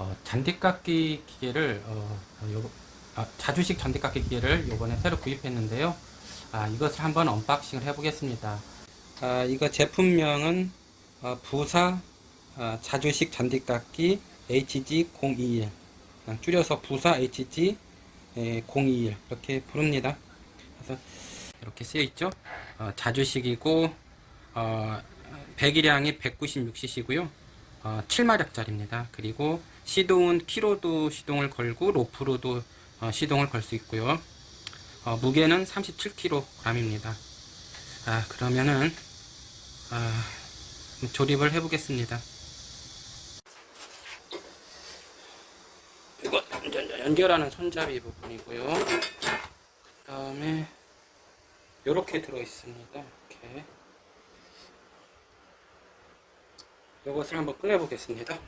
어, 잔디깎기 기계를 어, 어, 요, 아, 자주식 잔디깎기 기계를 요번에 새로 구입했는데요. 아, 이것을 한번 언박싱을 해 보겠습니다. 아, 이거 제품명은 어, 부사 아, 자주식 잔디깎기 HG021 그냥 줄여서 부사 HG 021 이렇게 부릅니다. 그래서 이렇게 쓰여 있죠. 어, 자주식이고 어, 배기량이 196cc고요. 어, 7마력짜리입니다. 그리고 시동은 키로도 시동을 걸고 로프로도 어, 시동을 걸 수 있고요. 어, 무게는 37kg입니다. 아, 그러면은 아, 조립을 해보겠습니다. 이거 연- 연결하는 손잡이 부분이고요. 그 다음에 이렇게 들어 있습니다. 이렇게 이것을 한번 꺼내 보겠습니다.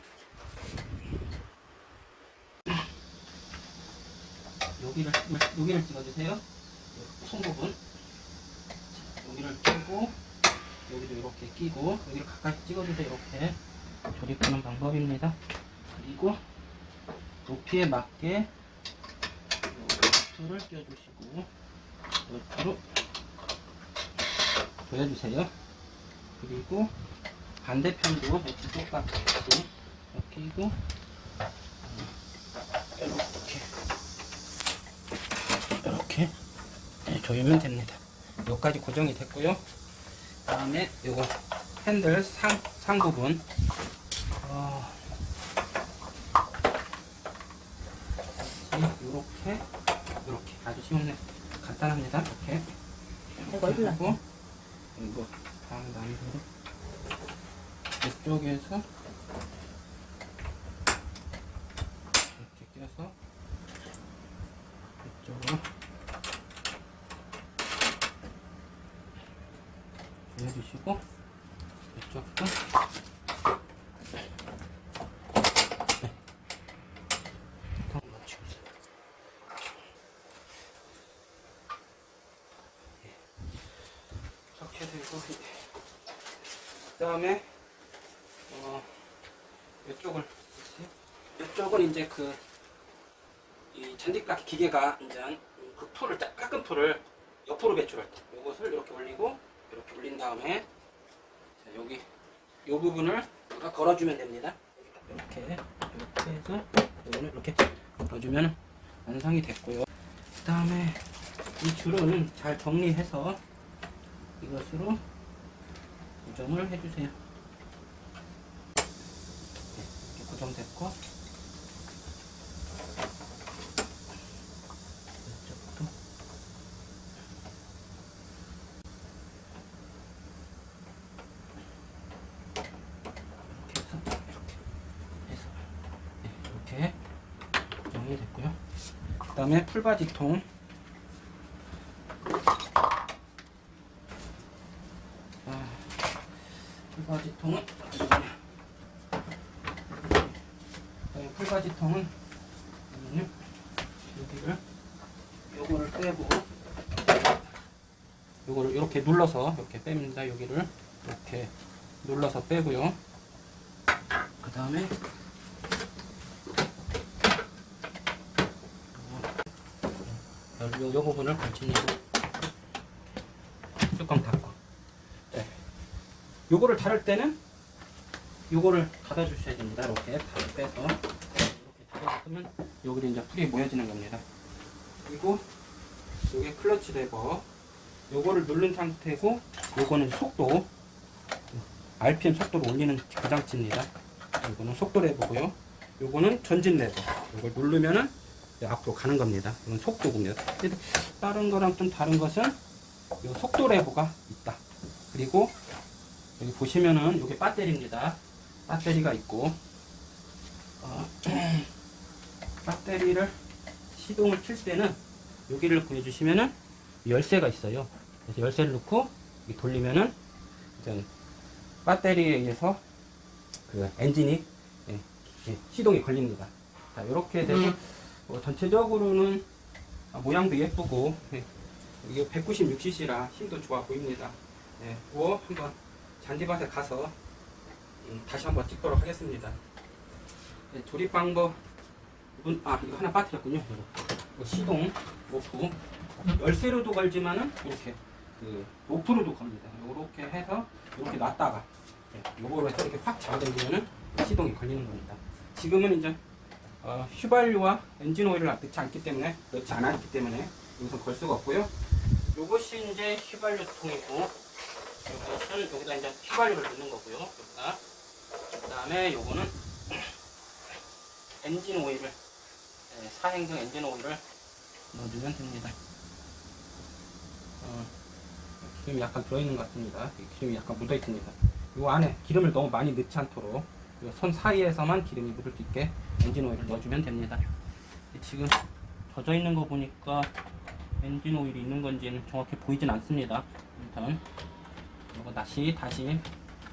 여기를 여기를 찍어주세요. 손 부분. 자, 여기를 끼고 여기도 이렇게 끼고 여기를 가까이 찍어주세요. 이렇게 조립하는 방법입니다. 그리고 높이에 맞게 볼트를 껴주시고 옆으로 조여주세요. 그리고 반대편도 역시 똑같이 끼고 이렇게 이렇게 네, 조이면 됩니다. 여기까지 고정이 됐고요. 다음에 요거 핸들 상, 상 부분 어, 이렇게 이렇게 아주 쉬운 간단합니다. 이렇게 얼굴 하고 이거 다음 남대로 이쪽에서 이렇게 껴서 이쪽으로 조여주시고 이쪽도 네. 통 맞추면서. 이렇게 되고 그 다음에 어 이쪽을 이쪽은 이제 그 이 잔디깎이 기계가 이제 그 풀을 짜- 깎은 풀을 옆으로 배출할 때 이것을 이렇게 올리고 이렇게 올린 다음에 자, 여기 이 부분을 여기다 걸어주면 됩니다. 이렇게 이렇게 해서 이거는 이렇게 걸어주면 완성이 됐고요. 그 다음에 이 줄은 잘 정리해서 이것으로 고정을 해주세요. 네, 이렇게 고정됐고 이쪽도 이렇게 해서 이렇게 해서 네, 이렇게 고정이 됐고요. 그 다음에 풀바지통 아, 풀바지통은 네, 풀바지통은. 여기를 요거를 빼고 요거를 이렇게 눌러서 이렇게 뺍니다. 여기를 이렇게 눌러서 빼고요. 그 다음에 요, 요 부분을 걸치는 뚜껑 닫고 네. 요거를 다룰 때는 요거를 닫아 주셔야 됩니다. 이렇게 다 빼서 이렇게 닫아주면 여기로 이제 풀이 모여지는 겁니다. 그리고 요게 클러치 레버 요거를 누른 상태고 요거는 속도 RPM 속도를 올리는 그 장치입니다. 요거는 속도 레버고요. 요거는 전진 레버. 요걸 누르면은 앞으로 가는 겁니다. 이건 속도군요. 근데 다른 거랑 좀 다른 것은 요 속도 레버가 있다. 그리고 여기 보시면은 요게 배터리입니다. 배터리가 있고 어, 배터리를 시동을 킬 때는 여기를 보여주시면은 열쇠가 있어요. 그래서 열쇠를 넣고 돌리면은 이제 배터리에 의해서 그 엔진이 예, 예, 시동이 걸립니다. 자, 이렇게 되고 어, 전체적으로는 아, 모양도 예쁘고 예, 이게 196cc라 힘도 좋아 보입니다. 예, 그거 한번 잔디밭에 가서 음, 다시 한번 찍도록 하겠습니다. 네, 조립 방법은 아 이거 하나 빠뜨렸군요. 이거, 이거 시동 로프 열쇠로도 걸지만은 이렇게 그 로프로도 겁니다. 이렇게 해서 이렇게 놨다가 네, 요거로 해서 이렇게 확 잡아당기면은 시동이 걸리는 겁니다. 지금은 이제 어, 휘발유와 엔진 오일을 넣지 않기 때문에 넣지 않았기 때문에 여기서 걸 수가 없고요. 요것이 이제 휘발유 통이고 이것은 여기다 이제 휘발유를 넣는 거고요. 여기다 그 다음에 요거는 엔진 오일을 네, 사행성 엔진 오일을 넣어주면 됩니다. 어, 기름이 약간 들어있는 것 같습니다. 기름이 약간 묻어 있습니다. 이 안에 기름을 너무 많이 넣지 않도록 이선 사이에서만 기름이 묻을 수 있게 엔진 오일을 넣어주면 됩니다. 지금 젖어 있는 거 보니까 엔진 오일이 있는 건지는 정확히 보이진 않습니다. 일단 이거 다시 다시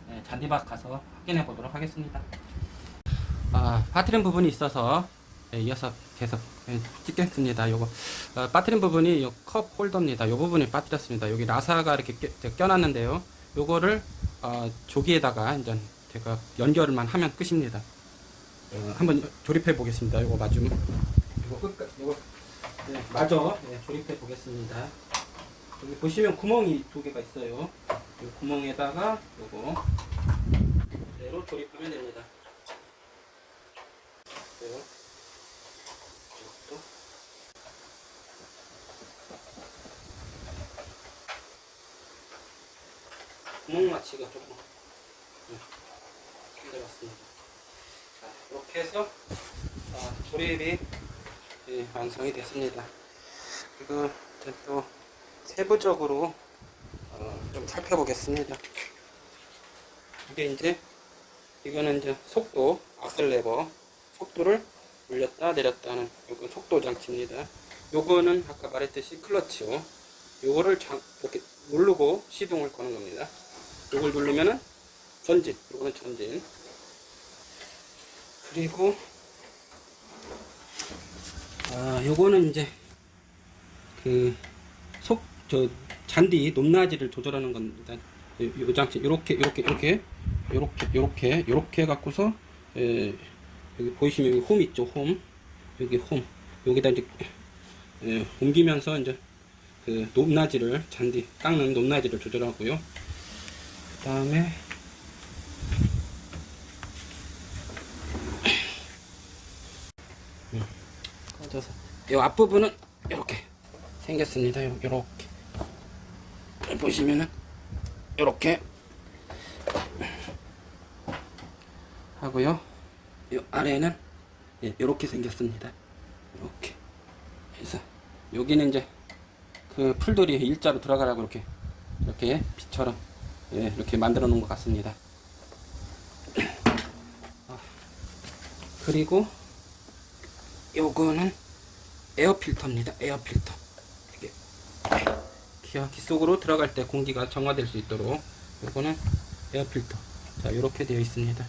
네, 잔디밭 가서 확인해 보도록 하겠습니다. 아, 빠뜨린 부분이 있어서 네, 이어서 계속 네, 찍겠습니다. 요거 어, 빠뜨린 부분이 요 컵 홀더입니다. 요 부분이 빠뜨렸습니다. 여기 라사가 이렇게 껴, 껴놨는데요. 요거를 어, 조기에다가 이제 제가 연결만 하면 끝입니다. 어, 한번 조립해 보겠습니다. 요거 마중 요거 끝 요거 네, 마저 네, 조립해 보겠습니다. 여기 보시면 구멍이 두 개가 있어요. 이 구멍에다가 요거 그대로 조립하면 됩니다. 이것도 구멍 마취가 조금 네, 힘들었습니다. 자, 이렇게 해서 아, 조립이 예, 완성이 됐습니다. 그리고 또 세부적으로 어, 좀 살펴보겠습니다. 이게 이제 이거는 이제 속도 악셀레버 속도를 올렸다 내렸다 하는 요건 속도 장치입니다. 요거는 아까 말했듯이 클러치요. 요거를 장, 이렇게 누르고 시동을 거는 겁니다. 요걸 누르면은 전진, 요거는 전진. 그리고 아, 요거는 이제 그 속 저 잔디 높낮이를 조절하는 겁니다. 요, 요 장치 요렇게 요렇게 요렇게 요렇게 요렇게 요렇게 해 갖고서 에, 여기 보이시면 여기 홈 있죠 홈 여기 홈 여기다 이제 에, 옮기면서 이제 그 높낮이를 잔디 닦는 높낮이를 조절하고요. 그 다음에 꺼져서 이 앞부분은 이렇게 생겼습니다. 요- 요렇게 보시면은 요렇게 하고요. 요 아래는 예, 요렇게 생겼습니다. 이렇게 해서 여기는 이제 그 풀들이 일자로 들어가라고 이렇게 이렇게 빛처럼 예, 이렇게 만들어 놓은 것 같습니다. 아, 그리고 요거는 에어 필터입니다. 에어 필터. 이게 기어기 속으로 들어갈 때 공기가 정화될 수 있도록 요거는 에어 필터. 자, 이렇게 되어 있습니다.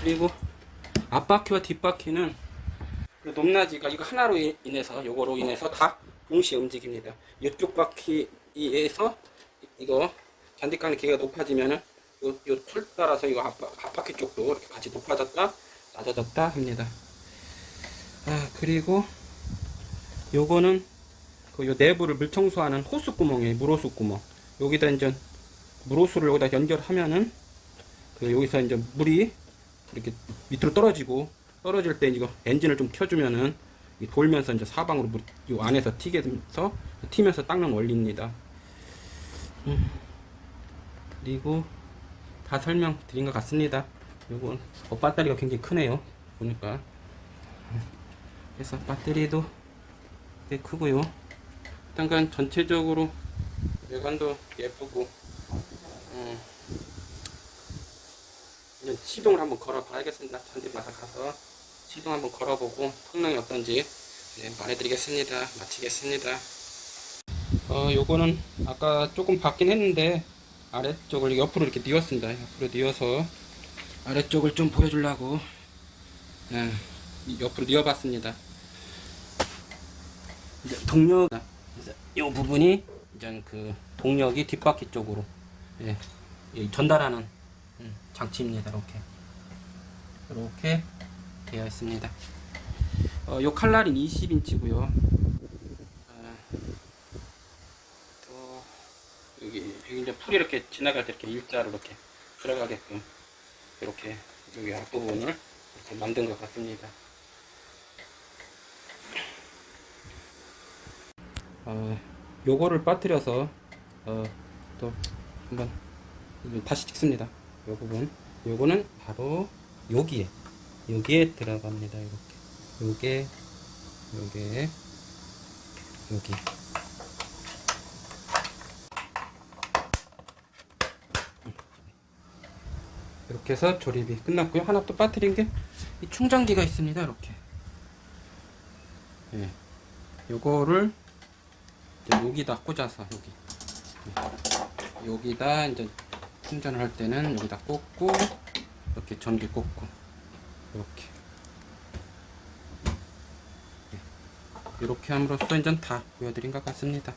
그리고 앞바퀴와 뒷바퀴는 그 높낮이가 이거 하나로 이- 인해서 요거로 인해서 다 동시에 움직입니다. 이쪽 바퀴에서 이거 잔디깡의 기가 높아지면은 요, 요툴 따라서 이거 앞바, 앞바퀴 쪽도 이렇게 같이 높아졌다 낮아졌다 합니다. 아 그리고 요거는 그 요 내부를 물 청소하는 호수 구멍이에요. 물호수 구멍. 여기다 이제 물호수를 여기다 연결하면은 그 여기서 이제 물이 이렇게 밑으로 떨어지고 떨어질 때 이거 엔진을 좀 켜주면은 이 돌면서 이제 사방으로 요 안에서 튀면서 튀면서 닦는 원리입니다. 음, 그리고 다 설명드린 것 같습니다. 요건 어, 배터리가 굉장히 크네요. 보니까 그래서 배터리도 꽤 크고요. 잠깐 전체적으로 외관도 예쁘고 음, 시동을 한번 걸어 봐야겠습니다. 잔디마다 가서 시동 한번 걸어보고 성능이 어떤지 네, 말해드리겠습니다. 마치겠습니다. 어, 요거는 아까 조금 받긴 했는데 아래쪽을 옆으로 이렇게 뉘었습니다. 옆으로 뉘어서 아래쪽을 좀 보여주려고 네, 옆으로 뉘어봤습니다. 이제 동력 이 부분이 이제 그 동력이 뒷바퀴 쪽으로 예, 이 전달하는 음, 장치입니다. 이렇게 이렇게 되어 있습니다. 어, 요 칼날은 20인치고요. 어, 또 여기 여기 이제 풀이 이렇게 지나갈 때 이렇게 일자로 이렇게 들어가게끔 이렇게 여기 앞부분을 이렇게 만든 것 같습니다. 어, 요거를 빠뜨려서 어, 또 한번 다시 찍습니다. 요 부분 요거는 바로 여기에 여기에 들어갑니다. 이렇게 요게 요게 여기 이렇게 해서 조립이 끝났고요. 하나 또 빠뜨린 게 이 충전기가 있습니다. 이렇게 예. 요거를 여기다 꽂아서 여기 네. 여기다 이제 충전을 할 때는 여기다 꽂고 이렇게 전기 꽂고 이렇게 네. 이렇게 함으로써 이제 다 보여드린 것 같습니다.